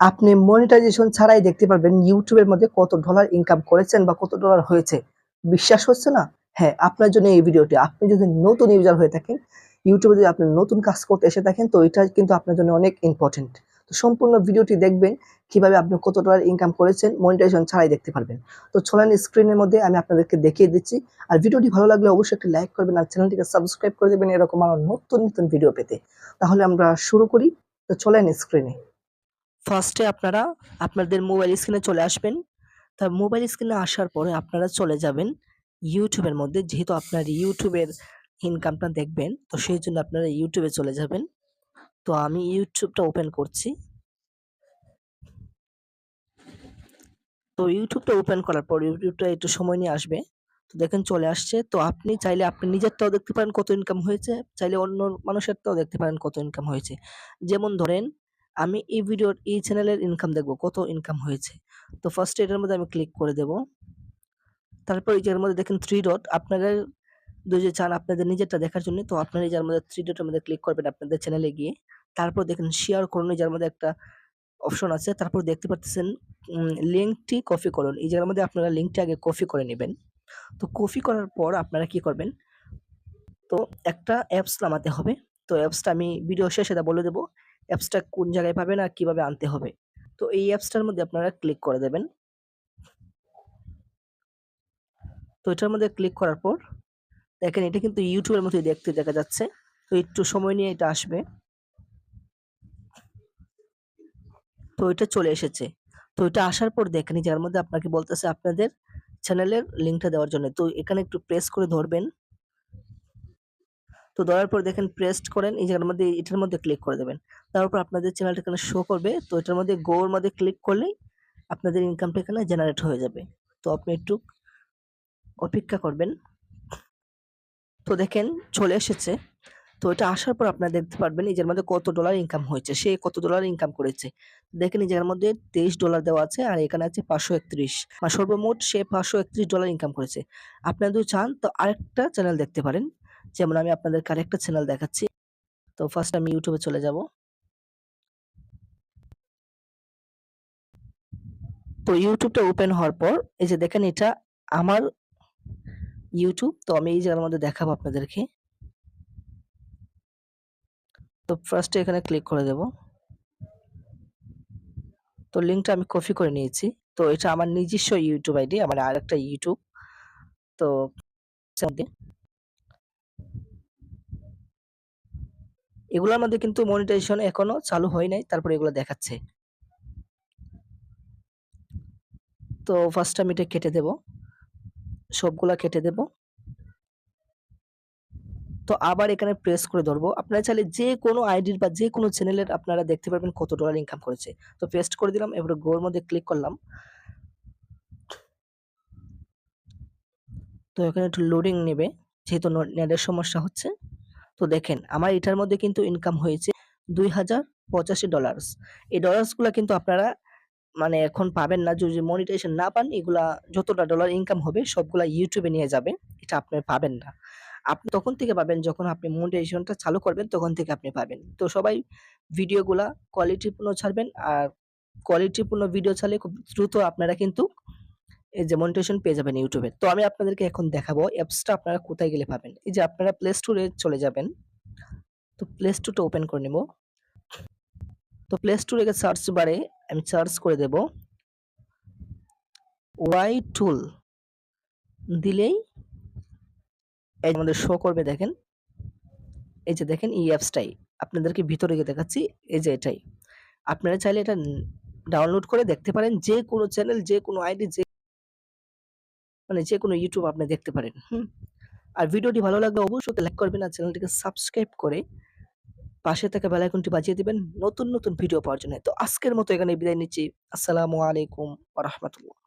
আপনি মনিটাইজেশন ছাড়াই দেখতে পারবেন ইউটিউবের মধ্যে কত ডলার ইনকাম করেছেন বা কত ডলার হয়েছে। বিশ্বাস হচ্ছে না? হ্যাঁ আপনার জন্য এই ভিডিওটি আপনি যদি নতুন ইউজার হয়ে থাকেন ইউটিউবে যদি আপনি নতুন কাজ করতে এসে থাকেন, তো এটা কিন্তু আপনার জন্য অনেক ইম্পর্টেন্ট তো সম্পূর্ণ ভিডিওটি দেখবেন, কীভাবে আপনি কত ডলার ইনকাম করেছেন মনিটাইজেশন ছাড়াই দেখতে পারবেন। তো চলেন স্ক্রিনের মধ্যে আমি আপনাদেরকে দেখিয়ে দিচ্ছি। আর ভিডিওটি ভালো লাগলে অবশ্যই একটি লাইক করবেন আর চ্যানেলটিকে সাবস্ক্রাইব করে দেবেন এরকম আরও নতুন নতুন ভিডিও পেতে। তাহলে আমরা শুরু করি। তো চলেন স্ক্রিনে ফার্স্টে আপনারা আপনাদের মোবাইল স্ক্রিনে চলে আসবেন। তা মোবাইল স্ক্রিনে আসার পরে আপনারা চলে যাবেন ইউটিউবের মধ্যে, যেহেতু আপনার ইউটিউবের ইনকামটা দেখবেন, তো সেই জন্য আপনারা ইউটিউবে চলে যাবেন। তো আমি ইউটিউবটা ওপেন করছি। তো ইউটিউবটা ওপেন করার পর ইউটিউবটা একটু সময় নিয়ে আসবে। তো দেখেন চলে আসছে। তো আপনি চাইলে আপনি নিজেরটাও দেখতে পারেন কত ইনকাম হয়েছে, চাইলে অন্য মানুষেরটাও দেখতে পারেন কত ইনকাম হয়েছে। যেমন ধরেন আমি এই ভিডিওর এই চ্যানেলের ইনকাম দেখব, কত ইনকাম হয়েছে। তো ফার্স্ট এটার মধ্যে আমি ক্লিক করে দেব। তারপর এই জায়গার মধ্যে দেখেন থ্রি ডট আপনাদের যদি চান আপনাদের নিজেরটা দেখার জন্য, তো আপনারা যার মধ্যে থ্রি ডটের মধ্যে ক্লিক করবেন আপনাদের চ্যানেলে গিয়ে। তারপর দেখেন শেয়ার করুন যার মধ্যে একটা অপশন আছে। তারপর দেখতে পাচ্ছেন লিঙ্কটি কপি করুন। এই জায়গার মধ্যে আপনারা লিঙ্কটি আগে কপি করে নেবেন। তো কপি করার পর আপনারা কি করবেন, তো একটা অ্যাপস নামাতে হবে। তো অ্যাপসটা আমি ভিডিও শেষে বলে দেবো। অ্যাপসটা কোন জায়গায় পাবেন আর কীভাবে আনতে হবে। তো এই অ্যাপসটার মধ্যে আপনারা ক্লিক করে দেবেন। তো এটার মধ্যে ক্লিক করার পর দেখেন এটা কিন্তু ইউটিউবের মতোই দেখতে দেখা যাচ্ছে। তো একটু সময় নিয়ে এটা আসবে। তো এটা চলে এসেছে। তো এটা আসার পর দেখেন যার মধ্যে আপনাকে বলতেছে আপনাদের চ্যানেলের লিঙ্কটা দেওয়ার জন্য। তো এখানে একটু প্রেস করে ধরবেন। তো ধরার পর দেখেন প্রেসড করেন, এই জায়গার মধ্যে, এটার মধ্যে ক্লিক করে দেবেন। তারপর আপনাদের চ্যানেলটা এখানে শো করবে। তো এটার মধ্যে গোর মধ্যে ক্লিক করলেই আপনাদের ইনকামটা এখানে জেনারেট হয়ে যাবে। তো আপনি একটু অপেক্ষা করবেন। তো দেখেন, চলে এসেছে। তো এটা আসার পর আপনারা দেখতে পারবেন নিজের মধ্যে কত ডলার ইনকাম হয়েছে। সে কত ডলার ইনকাম করেছে। দেখেন নিজের মধ্যে তেইশ ডলার দেওয়া আছে, আর এখানে আছে পাঁচশো একত্রিশ। আর সর্বমোট সে পাঁচশো একত্রিশ ডলার ইনকাম করেছে। আপনারা যদি চান, তো আরেকটা চ্যানেল দেখতে পারেন। যেমন আমি আপনাদের আরেকটা চ্যানেল দেখাচ্ছি। তো ফার্স্ট আমি ইউটিউবে চলে যাব। তো ইউটিউবটা ওপেন হওয়ার পর, এই যে দেখেন এটা আমার ইউটিউব তো আমি এই জায়গার মধ্যে দেখাবো আপনাদেরকে। তো ফার্স্টে এখানে ক্লিক করে দেব। তো লিঙ্কটা আমি কপি করে নিয়েছি। তো এটা আমার নিজস্ব ইউটিউব আইডি আমার আরেকটা ইউটিউব তো এগুলোর মধ্যে কিন্তু মনিটাইজেশন এখনও চালু হয় নাই, তারপরে এগুলো দেখাচ্ছে। তো ফার্স্ট আমি এটা কেটে দেব। সবগুলা কেটে দেব। তো আবার এখানে প্রেস করে ধরবো। আপনারা চাইলে যে কোনো আইডির বা যে কোনো চ্যানেলের আপনারা দেখতে পারবেন কত ডলার ইনকাম করেছে। তো পেস্ট করে দিলাম, এবারে গোর মধ্যে ক্লিক করলাম। তো এখানে একটু লোডিং নেবে, যেহেতু নেটের সমস্যা হচ্ছে। তো দেখেন, আমার এটার মধ্যে কিন্তু ইনকাম হয়েছে দুই হাজার পঁচাশি ডলার্স এই ডলার্সগুলো কিন্তু আপনারা মানে এখন পাবেন না, যদি মনিটাইজেশন না পান, এগুলা যতটা ডলার ইনকাম হবে, সবগুলা ইউটিউবে নিয়ে যাবে এটা আপনি পাবেন না। আপনি তখন থেকে পাবেন, যখন আপনি মনিটাইজেশনটা চালু করবেন, তখন থেকে আপনি পাবেন। তো সবাই ভিডিওগুলা কোয়ালিটিপূর্ণ ছাড়বেন, আর কোয়ালিটিপূর্ণ ভিডিও ছাড়লে খুব দ্রুত আপনারা কিন্তু এই যে মনিটাইজেশন পেয়ে যাবেন ইউটিউবে। তো আমি আপনাদেরকে এখন দেখাবো অ্যাপসটা আপনারা কোথায় গেলে পাবেন। এই যে আপনারা প্লে স্টোরে চলে যাবেন। তো প্লে স্টোরটা ওপেন করে নেব। তো প্লে স্টোরে সার্চ বারে আমি সার্চ করে দেব। ওয়াই টুল দিলেই এই আমাদের শো করবে দেখেন। এই যে দেখেন এই অ্যাপসটাই আপনাদেরকে ভিতরে গিয়ে দেখাচ্ছি এই যে এটাই। আপনারা চাইলে এটা ডাউনলোড করে দেখতে পারেন। যে কোনো চ্যানেল যে কোনো আইডি যে মানে যে কোনো ইউটিউব আপনি দেখতে পারেন, হুম? আর ভিডিওটি ভালো লাগলে অবশ্যই লাইক করবেন আর চ্যানেলটিকে সাবস্ক্রাইব করে পাশে থাকা বেলাইকনটি বাজিয়ে দেবেন নতুন নতুন ভিডিও পাওয়ার জন্য। তো আজকের মতো এখানে বিদায় নিচ্ছি। আসসালামু আলাইকুম রহমতুল্লাহ।